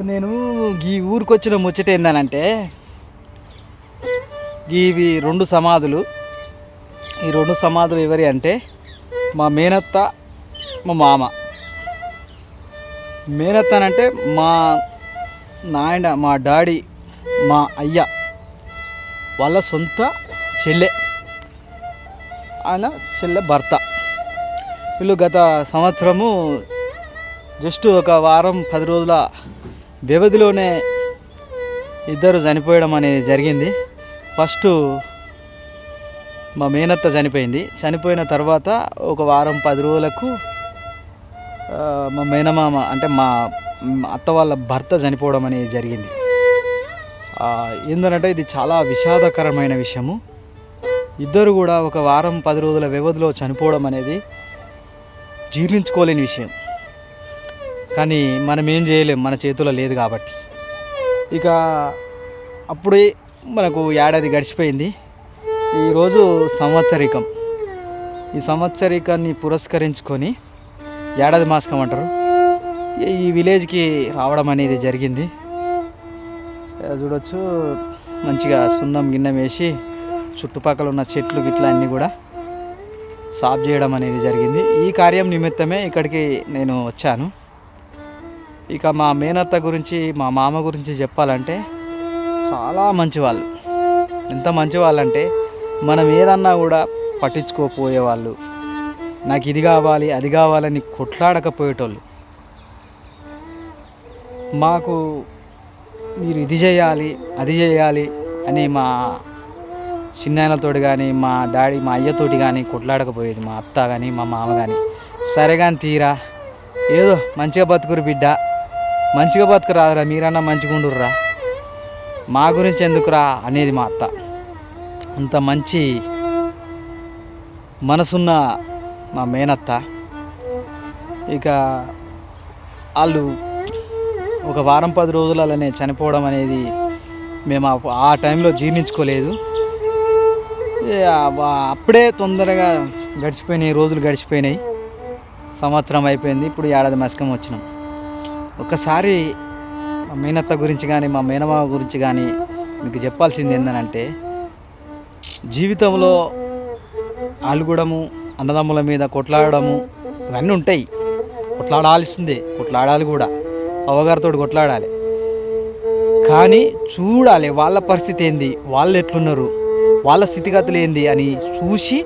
నేను ఈ ఊరికి వచ్చిన ముచ్చట ఏందనంటే ఇవి రెండు సమాధులు. ఈ రెండు సమాధులు ఎవరి అంటే మా మేనత్త మా మామ. మేనత్త అంటే మా నాయన మా డాడీ మా అయ్య. వాళ్ళ సొంత చెల్లె. ఆయన చెల్లె భర్త. వీళ్ళు గత సంవత్సరము జస్ట్ ఒక వారం పది రోజుల వ్యవధిలోనే ఇద్దరు చనిపోయడం అనేది జరిగింది. ఫస్ట్ మా మేనత్త చనిపోయింది. చనిపోయిన తర్వాత ఒక వారం పది రోజులకు మా మేనమామ అంటే మా అత్త వాళ్ళ భర్త చనిపోవడం అనేది జరిగింది. ఏంటంటే ఏందనంటే ఇది చాలా విషాదకరమైన విషయము. ఇద్దరు కూడా ఒక వారం పది రోజుల వ్యవధిలో చనిపోవడం అనేది జీర్ణించుకోలేని విషయం. కానీ మనం ఏం చేయలేం మన చేతిలో లేదు కాబట్టి. ఇక అప్పుడే మనకు ఏడాది గడిచిపోయింది. ఈరోజు సంవత్సరికం. ఈ సంవత్సరికాన్ని పురస్కరించుకొని ఏడాది మాసకం అంటారు. ఈ విలేజ్కి రావడం అనేది జరిగింది. ఇక్కడ చూడొచ్చు. మంచిగా సున్నం గిన్నెం వేసి చుట్టుపక్కల ఉన్న చెట్లు గిట్ల అన్నీ కూడా సాఫ్ చేయడం అనేది జరిగింది. ఈ కార్యం నిమిత్తమే ఇక్కడికి నేను వచ్చాను. ఇక మా మేనత్త గురించి మా మామ గురించి చెప్పాలంటే చాలా మంచివాళ్ళు. ఎంత మంచివాళ్ళంటే మనం ఏదన్నా కూడా పట్టించుకోపోయేవాళ్ళు. నాకు ఇది కావాలి అది కావాలని కొట్లాడకపోయేటోళ్ళు. మాకు మీరు ఇది చేయాలి అది చేయాలి అని మా చిన్నాయనతోటి కానీ మా డాడీ మా అయ్యతోటి కానీ కొట్లాడకపోయేది మా అత్త కానీ మా మామ కానీ సరే కానీ తీరా. ఏదో మంచిగా బతుకురు బిడ్డ. మంచిగా బతుకురాదురా మీరన్నా మంచిగా ఉండుర్రా. మా గురించి ఎందుకురా అనేది మా అత్త. అంత మంచి మనసున్న మా మేనత్త. ఇక వాళ్ళు ఒక వారం పది రోజులనే చనిపోవడం అనేది మేము ఆ- టైంలో జీర్ణించుకోలేదు. అప్పుడే తొందరగా గడిచిపోయినాయి రోజులు గడిచిపోయినాయి. సంవత్సరం అయిపోయింది ఇప్పుడు ఏడాది మస్కం వచ్చినాం. ఒకసారి మా మేనత్త గురించి కానీ మా మేనమామ గురించి కానీ మీకు చెప్పాల్సింది ఏంటంటే జీవితంలో ఆలుగూడము అన్నదమ్ముల మీద కొట్లాడడము ఇవన్నీ ఉంటాయి. కొట్లాడాల్సిందే కొట్లాడాలి కూడా. అవ్వగారితో కొట్లాడాలి. కానీ చూడాలి వాళ్ళ పరిస్థితి ఏంది వాళ్ళు ఎట్లున్నారు వాళ్ళ స్థితిగతులు ఏంది అని చూసి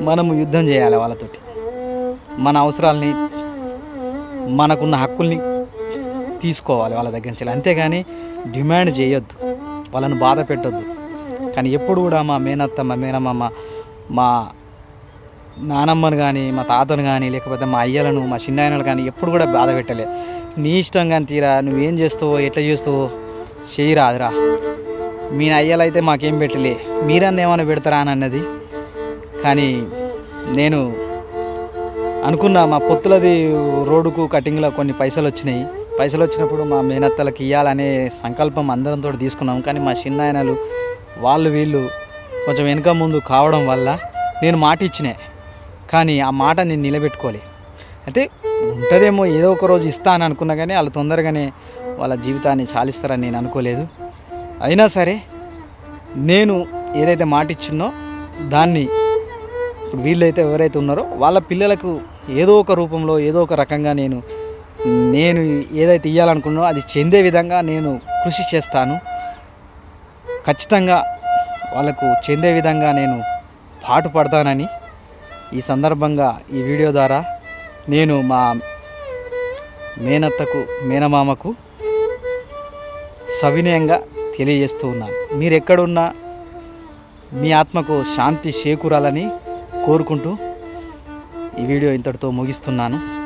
మనము యుద్ధం చేయాలి వాళ్ళతోటి. మన అవసరాలని మనకున్న హక్కుల్ని తీసుకోవాలి వాళ్ళ దగ్గర నుంచి. అంతేగాని డిమాండ్ చేయొద్దు. వాళ్ళని బాధ పెట్టొద్దు. కానీ ఎప్పుడు కూడా మా మేనత్త మా మేనమ్మ మా నానమ్మను కానీ మా తాతను కానీ లేకపోతే మా అయ్యలను మా చిన్నాయనలు కానీ ఎప్పుడు కూడా బాధ పెట్టలే. నీ ఇష్టం కానీ తీరా నువ్వేం చేస్తావో ఎట్లా చేస్తావో చెయ్యి రాదురా మీ అయ్యలు అయితే మాకేం పెట్టలే. మీరన్న ఏమైనా పెడతారా అని అన్నది. కానీ నేను అనుకున్నా మా పొత్తులది రోడ్డుకు కటింగ్లో కొన్ని పైసలు వచ్చినాయి. పైసలు వచ్చినప్పుడు మా మేనత్తలకి ఇవ్వాలనే సంకల్పం అందరంతో తీసుకున్నాం. కానీ మా చిన్నాయనలు వాళ్ళు వీళ్ళు కొంచెం వెనుక ముందు కావడం వల్ల నేను మాట ఇచ్చినే. కానీ ఆ మాట నేను నిలబెట్టుకోలే. అయితే ఉంటుందేమో ఏదో ఒక రోజు ఇస్తాను అనుకున్నా కానీ వాళ్ళు తొందరగానే వాళ్ళ జీవితాన్ని చాలిస్తారని నేను అనుకోలేదు. అయినా సరే నేను ఏదైతే మాట ఇచ్చినో దాన్ని ఇప్పుడు వీళ్ళైతే ఎవరైతే ఉన్నారో వాళ్ళ పిల్లలకు ఏదో ఒక రూపంలో ఏదో ఒక రకంగా నేను నేను ఏదైతే ఇవ్వాలనుకున్నానో అది చెందే విధంగా నేను కృషి చేస్తాను. ఖచ్చితంగా వాళ్ళకు చెందే విధంగా నేను పాటు పడతానని ఈ సందర్భంగా ఈ వీడియో ద్వారా నేను మా మేనత్తకు మేనమామకు సవినయంగా తెలియజేస్తూ ఉన్నాను. మీరు ఎక్కడున్నా మీ ఆత్మకు శాంతి చేకూరాలని కోరుకుంటూ ఈ వీడియో ఇంతటితో ముగిస్తున్నాను.